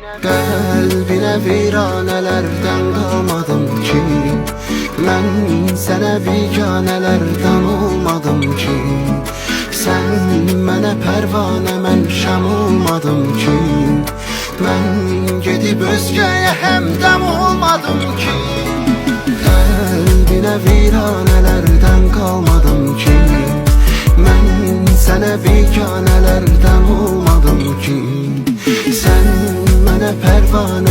Qəlbinə viranələrdən qalmadım ki. Mən sənə biganələrdən olmadım ki. Sən mənə pərvanə, mən şam olmadım ki. Mən gedib özgəyə həmdəm olmadım ki. Qəlbinə viranələrdən qalmadım ki. Mən sənə biganələrdən olmadım